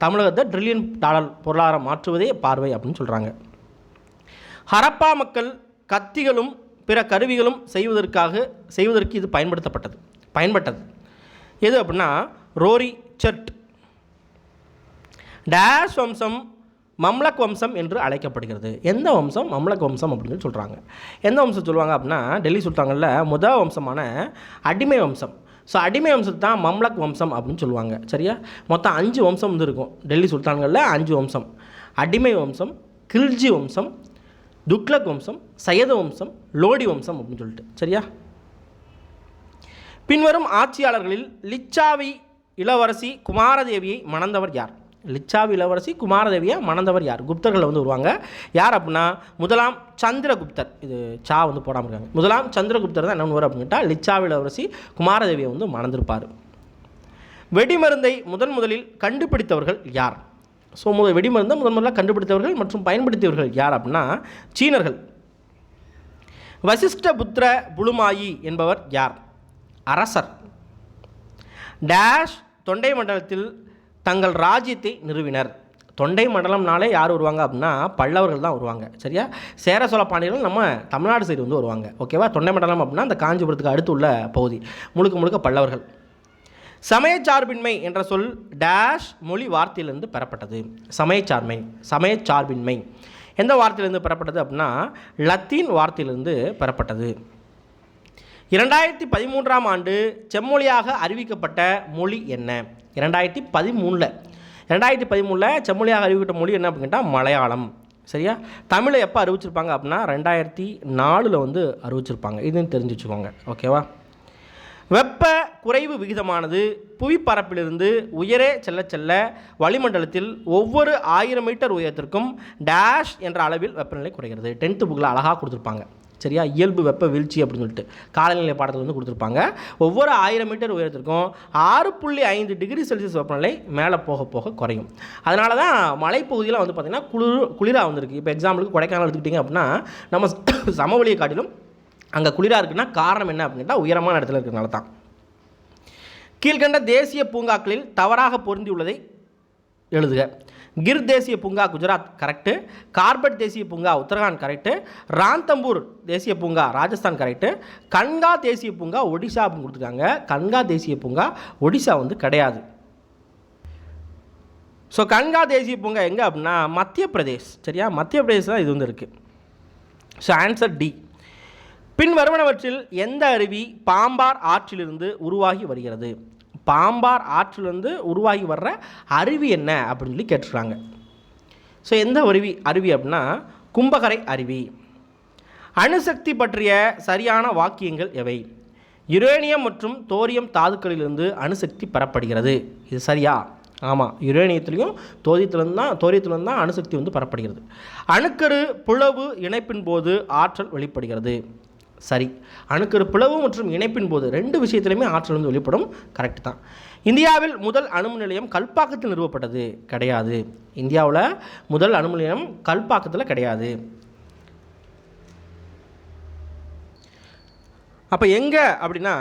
[SPEAKER 1] தமிழகத்தை ட்ரில்லியன் டாலர் பொருளாதாரம் மாற்றுவதே பார்வை அப்படின்னு சொல்கிறாங்க ஹரப்பா மக்கள் கத்திகளும் பிற கருவிகளும் செய்வதற்காக செய்வதற்கு இது பயன்படுத்தப்பட்டது. பயன்பட்டது. எது அப்படின்னா ரோரி சர்ட். டேஷ் வம்சம் மம்லக் வம்சம் என்று அழைக்கப்படுகிறது. எந்த வம்சம்? மம்லக் வம்சம் அப்படின்னு சொல்கிறாங்க எந்த வம்சம் சொல்லுவாங்க அப்படின்னா டெல்லி சுல்தான்களில் முதல் வம்சமான அடிமை வம்சம். ஸோ அடிமை வம்சத்தை தான் மம்லக் வம்சம் அப்படின்னு சொல்லுவாங்க. சரியா? மொத்தம் அஞ்சு வம்சம் வந்து இருக்கும். டெல்லி சுல்தான்களில் அஞ்சு வம்சம். அடிமை வம்சம் கில்ஜி வம்சம் துக்லக் வம்சம் சையத வம்சம் லோடி வம்சம் அப்படின்னு சொல்லிட்டு. சரியா? பின்வரும் ஆட்சியாளர்களில் லிச்சாவி இளவரசி குமாரதேவியை மணந்தவர் யார்? லிச்சாவி இளவரசி குமாரதேவியை மணந்தவர் யார்? குப்தர்களில் வந்து வருவாங்க. யார் அப்படின்னா முதலாம் சந்திரகுப்தர். இது சா வந்து போடாமல் இருக்காங்க. முதலாம் சந்திரகுப்தர் தான் என்ன வரும் அப்படின்ட்டா லிச்சாவி இளவரசி குமாரதேவியை வந்து மணந்திருப்பார். வெடிமருந்தை முதன் முதலில் கண்டுபிடித்தவர்கள் யார்? ஸோ முதல் வெடிமருந்தை முதன் முதலாக கண்டுபிடித்தவர்கள் மற்றும் பயன்படுத்தியவர்கள் யார் அப்படின்னா சீனர்கள். வசிஷ்ட புத்திர புலுமாயி என்பவர் யார்? அரசர். டேஷ் தொண்டை மண்டலத்தில் தங்கள் ராஜ்யத்தை நிறுவினர். தொண்டை மண்டலம்னாலே யார் வருவாங்க அப்படின்னா பல்லவர்கள் தான் வருவாங்க. சரியா? சேர சோழ பாண்டியர்கள் நம்ம தமிழ்நாடு சைடு வந்து வருவாங்க. ஓகேவா? தொண்டை மண்டலம் அப்படின்னா அந்த காஞ்சிபுரத்துக்கு அடுத்து உள்ள பகுதி. முழுக்க முழுக்க பல்லவர்கள். சமயச்சார்பின்மை என்ற சொல் டேஷ் மொழி வார்த்தையிலிருந்து பெறப்பட்டது. சமயச்சார்மை சமயச்சார்பின்மை. எந்த வார்த்தையிலிருந்து பெறப்பட்டது அப்படின்னா லத்தீன் வார்த்தையிலிருந்து பெறப்பட்டது. இரண்டாயிரத்தி பதிமூன்றாம் ஆண்டு செம்மொழியாக அறிவிக்கப்பட்ட மொழி என்ன? இரண்டாயிரத்தி பதிமூணில் ரெண்டாயிரத்தி பதிமூணில் செம்மொழியாக அறிவிக்கப்பட்ட மொழி என்ன அப்படின்னு கேட்டால் மலையாளம். சரியா? தமிழை எப்போ அறிவிச்சிருப்பாங்க அப்படின்னா ரெண்டாயிரத்தி நாலில் வந்து அறிவிச்சிருப்பாங்க. இதுன்னு தெரிஞ்சு வச்சுக்கோங்க. ஓகேவா? வெப்ப குறைவு விகிதமானது புவிப்பரப்பிலிருந்து உயரே செல்ல செல்ல வளிமண்டலத்தில் ஒவ்வொரு ஆயிரம் மீட்டர் உயரத்திற்கும் டேஷ் என்ற அளவில் வெப்பநிலை குறைகிறது. டென்த்து புக்கில் அழகாக கொடுத்துருப்பாங்க. சரியா? இயல்பு வெப்ப வீழ்ச்சி அப்படின்னு சொல்லிட்டு காலநிலை பாடத்தில் வந்து கொடுத்துருப்பாங்க. ஒவ்வொரு ஆயிரம் மீட்டர் உயரத்திற்கும் ஆறு புள்ளி ஐந்து டிகிரி செல்சியஸ் வெப்பநிலை மேலே போக போக குறையும். அதனால தான் மலைப்பகுதியில் வந்து பார்த்திங்கன்னா குளிர் குளிராக வந்திருக்கு. இப்போ எக்ஸாம்பிளுக்கு கொடைக்கானல் எடுத்துக்கிட்டிங்க அப்படின்னா நம்ம சமவெளியை காட்டிலும் அங்கே குளிராக இருக்குன்னா காரணம் என்ன அப்படின்னா உயரமான இடத்துல இருக்கிறனால தான். கீழ்கண்ட தேசிய பூங்காக்களில் தவறாக பொருந்தியுள்ளதை எழுதுக. கிர் தேசிய பூங்கா குஜராத் கரெக்டு கார்பட் தேசிய பூங்கா உத்தரகாண்ட் கரெக்டு ராந்தம்பூர் தேசிய பூங்கா ராஜஸ்தான் கரெக்டு கன்கா தேசிய பூங்கா ஒடிசா அப்படின்னு கொடுத்துருக்காங்க. கன்கா தேசிய பூங்கா ஒடிஷா வந்து கிடையாது. ஸோ கன்கா தேசிய பூங்கா எங்கே அப்படின்னா மத்திய பிரதேஷ் சரியா? மத்திய பிரதேஷ் தான் இது வந்து இருக்குது ஸோ ஆன்சர் டி பின் வருவனவற்றில் எந்த அருவி பாம்பார் ஆற்றிலிருந்து உருவாகி வருகிறது? பாம்பார் ஆற்றிலிருந்து உருவாகி வர்ற அருவி என்ன? அப்படின்னு சொல்லி கேட்டிருக்காங்க. ஸோ எந்த அருவி? அருவி அப்படின்னா கும்பகரை அருவி. அணுசக்தி பற்றிய சரியான வாக்கியங்கள் எவை? யுரேனியம் மற்றும் தோரியம் தாதுக்களிலிருந்து அணுசக்தி பெறப்படுகிறது. இது சரியா? ஆமாம் யுரேனியத்துலேயும் தோரியத்துலேருந்து தான் தோரியத்துலேருந்து தான் அணுசக்தி வந்து பெறப்படுகிறது. அணுக்கரு புலவு இணைப்பின் போது ஆற்றல் வெளிப்படுகிறது. சரி. அணுக்கரு பிளவு மற்றும் இணைப்பின் போது ரெண்டு விஷயத்துலையுமே ஆற்றல் வந்து வெளிப்படும். கரெக்ட் தான். இந்தியாவில் முதல் அணுமின் நிலையம் கல்பாக்கத்தில் நிறுவப்பட்டது. கிடையாது. இந்தியாவில் முதல் அணுமின் நிலையம் கல்பாக்கத்தில் கிடையாது. அப்போ எங்கே அப்படின்னா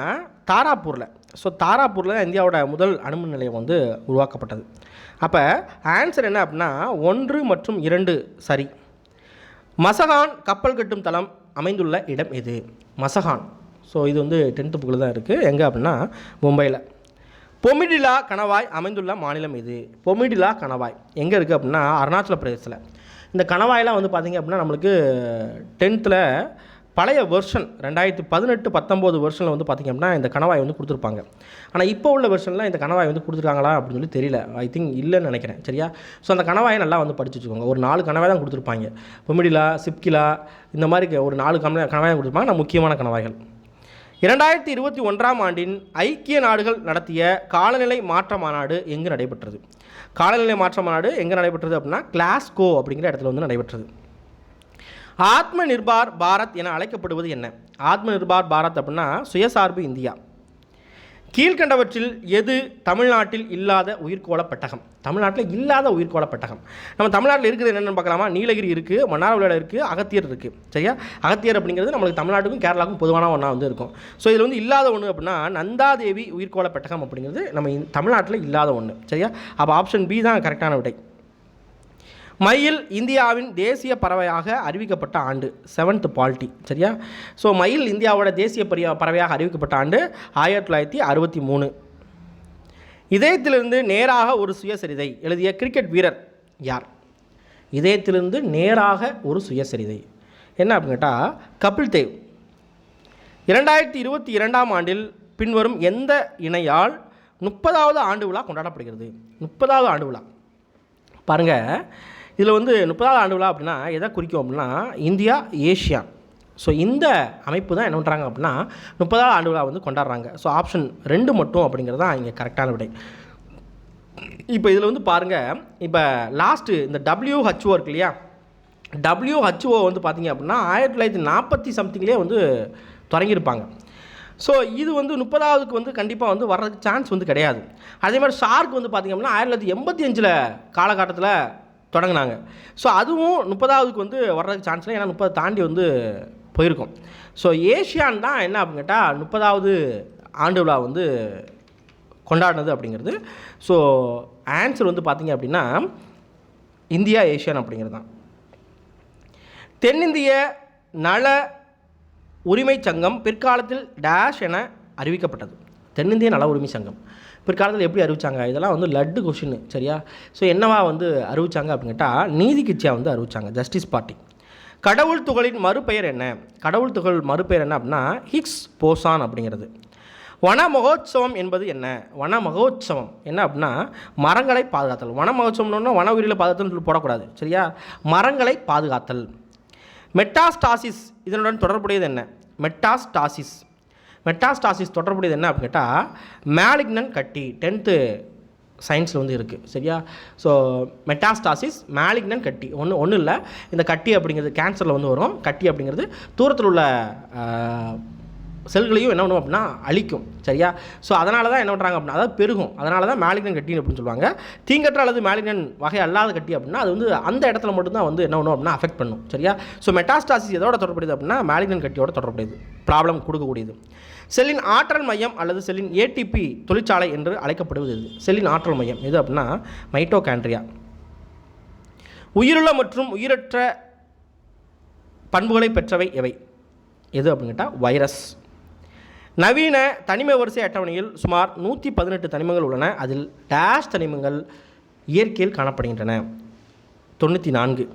[SPEAKER 1] தாராப்பூரில் ஸோ தாராப்பூரில் தான் இந்தியாவோட முதல் அணுமின் நிலையம் வந்து உருவாக்கப்பட்டது. அப்போ ஆன்சர் என்ன அப்படின்னா ஒன்று மற்றும் இரண்டு. சரி. மசகான் கப்பல் கட்டும் தளம் அமைந்துள்ள இடம் எது மசகான். ஸோ இது வந்து டென்த்து புக்கில் தான் இருக்குது எங்கே அப்படின்னா மும்பையில் பொமிடிலா கணவாய் அமைந்துள்ள மாநிலம் இது. பொமிடிலா கணவாய். எங்கே இருக்குது அப்படின்னா அருணாச்சல பிரதேசத்தில். இந்த கணவாயெலாம் வந்து பார்த்திங்க அப்படின்னா நம்மளுக்கு டென்த்தில் பழைய வெர்ஷன் ரெண்டாயிரத்தி பதினெட்டு பத்தொம்போது வெர்ஷனில் வந்து பார்த்திங்க அப்படின்னா இந்த கணவாய் வந்து கொடுத்துருப்பாங்க. ஆனால் இப்போ உள்ள வெர்ஷனில் இந்த கணவாய் வந்து கொடுத்துருக்காங்களா அப்படின்னு சொல்லி தெரியல. ஐ திங்க் இல்லைன்னு நினைக்கிறேன். சரியா? ஸோ அந்த கணவாயை நல்லா வந்து படிச்சு வச்சுக்கோங்க. ஒரு நாலு கணவாய் தான் கொடுத்துருப்பாங்க. பொமிடிலா சிப்கிலா இந்த மாதிரி ஒரு நாலு கணவாய் கணவாய் கொடுத்துருப்பாங்க. நான் முக்கியமான கணவாய்கள். இரண்டாயிரத்தி இருபத்தி ஒன்றாம் ஆண்டின் ஐக்கிய நாடுகள் நடத்திய காலநிலை மாற்ற மாநாடு எங்கு நடைபெற்றது? காலநிலை மாற்ற மாநாடு எங்கே நடைபெற்றது அப்படின்னா கிளாஸ்கோ அப்படிங்கிற இடத்துல வந்து நடைபெற்றது. ஆத்ம நிர்பார் பாரத் என அழைக்கப்படுவது என்ன? ஆத்ம நிர்பார் பாரத் அப்படின்னா சுயசார்பு இந்தியா. கீழ்கண்டவற்றில் எது தமிழ்நாட்டில் இல்லாத உயிர்கோள பெட்டகம்? தமிழ்நாட்டில் இல்லாத உயிர்கோள பெட்டகம். நம்ம தமிழ்நாட்டில் இருக்குது என்னென்னு பார்க்கலாமா? நீலகிரி இருக்குது மன்னார்வளையில் இருக்குது அகத்தியர் இருக்குது சரியா? அகத்தியர் அப்படிங்கிறது நம்மளுக்கு தமிழ்நாட்டுக்கும் கேரளாவுக்கும் பொதுவான ஒன்றா வந்து இருக்கும். ஸோ இதில் வந்து இல்லாத ஒன்று அப்படின்னா நந்தாதேவி உயிர்கோள பெட்டகம் அப்படிங்கிறது நம்ம தமிழ்நாட்டில் இல்லாத ஒன்று சரியா? அப்போ ஆப்ஷன் பி தான் கரெக்டான விடை. மயில் இந்தியாவின் தேசிய பறவையாக அறிவிக்கப்பட்ட ஆண்டு செவன்த் பால்ட்டி சரியா? ஸோ மயில் இந்தியாவோட தேசிய பறிய பறவையாக அறிவிக்கப்பட்ட ஆண்டு ஆயிரத்தி தொள்ளாயிரத்தி அறுபத்தி மூணு. இதயத்திலிருந்து நேராக ஒரு சுயசரிதை எழுதிய கிரிக்கெட் வீரர் யார்? இதயத்திலிருந்து நேராக ஒரு சுயசரிதை. என்ன அப்படின்னு கேட்டால் கபில் தேவ். இரண்டாயிரத்தி இருபத்தி இரண்டாம் ஆண்டில் பின்வரும் எந்த இணையால் முப்பதாவது ஆண்டு விழா கொண்டாடப்படுகிறது? முப்பதாவது ஆண்டு விழா. பாருங்கள் இதில் வந்து முப்பதாவது ஆண்டு விழா அப்படின்னா எதை குறிக்கும் அப்படின்னா இந்தியா ஏஷியா. ஸோ இந்த அமைப்பு தான் என்ன பண்ணுறாங்க அப்படின்னா முப்பதாவது ஆண்டு விழா வந்து கொண்டாடுறாங்க. ஸோ ஆப்ஷன் ரெண்டு மட்டும் அப்படிங்கிறது தான் இங்கே கரெக்டான விடை. இப்போ இதில் வந்து பாருங்கள் இப்போ லாஸ்ட்டு இந்த டபிள்யூஹெச்ஓ இருக்கு இல்லையா? டபிள்யூஹெச்ஓ வந்து பார்த்தீங்க அப்படின்னா ஆயிரத்தி தொள்ளாயிரத்தி நாற்பத்தி சம்திங்லேயே வந்து தொடங்கியிருப்பாங்க. ஸோ இது வந்து முப்பதாவதுக்கு வந்து கண்டிப்பாக வந்து வர்றதுக்கு சான்ஸ் வந்து கிடையாது. அதே மாதிரி ஷார்க் வந்து பார்த்திங்க அப்படின்னா ஆயிரத்தி தொள்ளாயிரத்தி எண்பத்தி அஞ்சில் காலகட்டத்தில் தொடங்கினாங்க. ஸோ அதுவும் முப்பதாவதுக்கு வந்து வர்றதுக்கு சான்ஸ் இல்லை. ஏன்னா முப்பது தாண்டி வந்து போயிருக்கும். ஸோ ஏஷியான் தான் என்ன அப்படின்னு கேட்டால் முப்பதாவது ஆண்டு விழா வந்து கொண்டாடினது அப்படிங்கிறது. ஸோ ஆன்சர் வந்து பார்த்தீங்க அப்படின்னா இந்தியா ஏஷியான் அப்படிங்கிறது தான். தென்னிந்திய நல உரிமைச் சங்கம் பிற்காலத்தில் டேஷ் என அறிவிக்கப்பட்டது. தென்னிந்திய நல உரிமை சங்கம். பிற்காலத்தில் எப்படி அறிவிச்சாங்க? இதெல்லாம் வந்து லட்டு கொஷின் சரியா? ஸோ என்னவா வந்து அறிவிச்சாங்க அப்படின்னு கேட்டால் நீதி கட்சியாக வந்து அறிவிச்சாங்க ஜஸ்டிஸ் பார்ட்டி கடவுள் துகளின் மறுபெயர் என்ன? கடவுள் துகள் மறுபெயர் என்ன அப்படின்னா ஹிக்ஸ் போசான் அப்படிங்கிறது. வன மகோத்சவம் என்பது என்ன? வன மகோத்சவம் என்ன அப்படின்னா மரங்களை பாதுகாத்தல். வன மகோத்சவம்னு வன உயிரில பாதுகாத்தல் போடக்கூடாது சரியா? மரங்களை பாதுகாத்தல். மெட்டாஸ்டாசிஸ் இதனுடன் தொடர்புடையது என்ன? மெட்டாஸ்டாசிஸ் மெட்டாஸ்டாசிஸ் தொடர்புடையது என்ன அப்படின்னு கேட்டால் மேலிக்னன் கட்டி டென்த்து சயின்ஸில் வந்து இருக்குது சரியா? ஸோ மெட்டாஸ்டாசிஸ் மேலிக்னன் கட்டி. ஒன்று ஒன்றும் இல்லை இந்த கட்டி அப்படிங்கிறது கேன்சரில் வந்து வரும். கட்டி அப்படிங்கிறது தூரத்தில் உள்ள செல்களையும் என்ன பண்ணுவோம் அப்படின்னா அழிக்கும் சரியா? ஸோ அதனால தான் என்ன பண்ணுறாங்க அப்படின்னா அதாவது பெருகும். அதனால தான் மேலிக்னன் கட்டி அப்படின்னு சொல்லுவாங்க. தீங்கற்ற அல்லது மேலிக்னன் வகை அல்லாத கட்டி அப்படின்னா அது வந்து அந்த இடத்துல மட்டும்தான் வந்து என்ன பண்ணும் அப்படின்னா அஃபெக்ட் பண்ணும் சரியா? ஸோ மெட்டாஸ்டாசிஸ் எதோட தொடர்புடையது அப்படின்னா மேலிக்னன் கட்டியோட தொடர்புடையது. ப்ராப்ளம் கொடுக்கக்கூடியது. செல்லின் ஆற்றல் மையம் அல்லது செல்லின் ஏடிபி தொழிற்சாலை என்று அழைக்கப்படுவது இது செல்லின் ஆற்றல் மையம். எது அப்படின்னா மைட்டோகாண்ட்ரியா உயிருள்ள மற்றும் உயிரற்ற பண்புகளை பெற்றவை எவை? எது அப்படின்னு கேட்டால் வைரஸ் நவீன தனிம வரிசை அட்டவணையில் சுமார் நூற்றி பதினெட்டு தனிமங்கள் உள்ளன. அதில் டேஷ் தனிமங்கள் இயற்கையில் காணப்படுகின்றன. தொண்ணூற்றி நான்கு.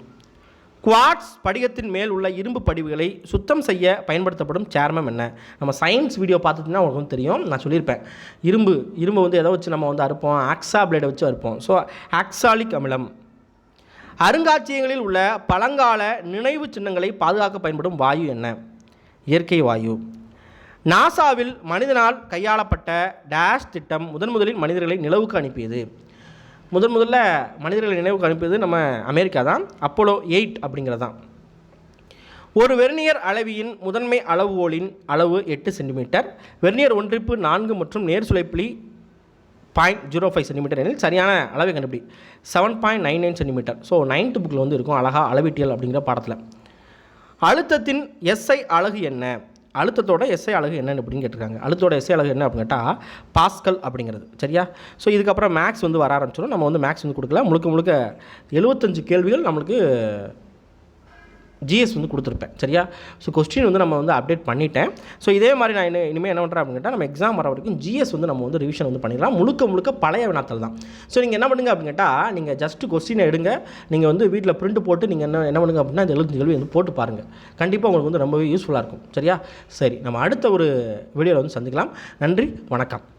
[SPEAKER 1] குவாட்ஸ் படிகத்தின் மேல் உள்ள இரும்பு படிவுகளை சுத்தம் செய்ய பயன்படுத்தப்படும் சேர்மம் என்ன? நம்ம சயின்ஸ் வீடியோ பார்த்துட்டுனா உங்களுக்கு தெரியும். நான் சொல்லியிருப்பேன். இரும்பு இரும்பு வந்து எதை வச்சு நம்ம வந்து அறுப்போம். ஆக்ஸா பிளேடை வச்சு அறுப்போம். ஸோ ஆக்சாலிக் அமிலம். அருங்காட்சியகங்களில் உள்ள பழங்கால நினைவு சின்னங்களை பாதுகாக்க பயன்படும் வாயு என்ன? இயற்கை வாயு. நாசாவில் மனிதனால் கையாளப்பட்ட டேஷ் திட்டம் முதன் முதலில் மனிதர்களை நிலவுக்கு அனுப்பியது. முதன் முதல்ல மனிதர்களை நினைவுக்கு அனுப்பியது நம்ம அமெரிக்கா தான். அப்போலோ எயிட் அப்படிங்கிறது தான் ஒரு வெர்னியர் அளவியின் முதன்மை அளவுகோலின் அளவு எட்டு சென்டிமீட்டர். வெர்னியர் ஒன்றிப்பு நான்கு மற்றும் நேர் சுழைப்புலி பாயிண்ட் ஜீரோ ஃபைவ் சென்டிமீட்டர் எனில் சரியான அளவை கண்டுபிடி. Seven point nine nine centimetre. So ninth புக்கில் வந்து இருக்கும் அழகாக அளவீட்டியல் அப்படிங்கிற பாடத்தில். அழுத்தத்தின் எஸ்ஐ அழகு என்ன? அழுத்தத்தோட எஸ்ஐ அழகு என்னென்னு அப்படின்னு கேட்டிருக்காங்க. அழுத்தத்தோட எஸ்ஐ அழகு என்ன அப்படின்னு கேட்டால் பாஸ்கல் அப்படிங்கிறது. சரியா? ஸோ இதுக்கப்புறம் மேக்ஸ் வந்து வர ஆரம்பிச்சிடும். நம்ம வந்து மேக்ஸ் வந்து கொடுக்கல முழுக்க முழுக்க எழுபத்தஞ்சு கேள்விகள் நம்மளுக்கு ஜிஎஸ் வந்து கொடுத்துருப்பேன். சரியா? ஸோ கொஸ்டின் வந்து நம்ம வந்து அப்டேட் பண்ணிட்டேன். ஸோ இதே மாதிரி நான் என்ன இனிமேல் என்ன பண்ணுறேன் அப்படின்னு கேட்டால் நம்ம எக்ஸாம் வர வரைக்கும் ஜிஎஸ் வந்து நம்ம வந்து ரிவிஷன் வந்து பண்ணிடலாம். முழுக்க முழுக்க பழைய வினாத்தல் தான். ஸோ நீங்கள் என்ன பண்ணுங்க அப்படின்னு கேட்டால் நீங்கள் ஜஸ்ட் கொஸ்டினை எடுங்க. நீங்கள் வந்து வீட்டில் பிரிண்ட் போட்டு நீங்கள் என்ன என்ன பண்ணுங்க அப்படின்னா இந்த எழுபத்தஞ்சு கேள்வி வந்து போட்டு பாருங்கள் கண்டிப்பாக உங்களுக்கு வந்து ரொம்பவே யூஸ்ஃபுல்லாக இருக்கும். சரியா? சரி நம்ம அடுத்த ஒரு வீடியோவில் வந்து சந்திக்கலாம். நன்றி வணக்கம்.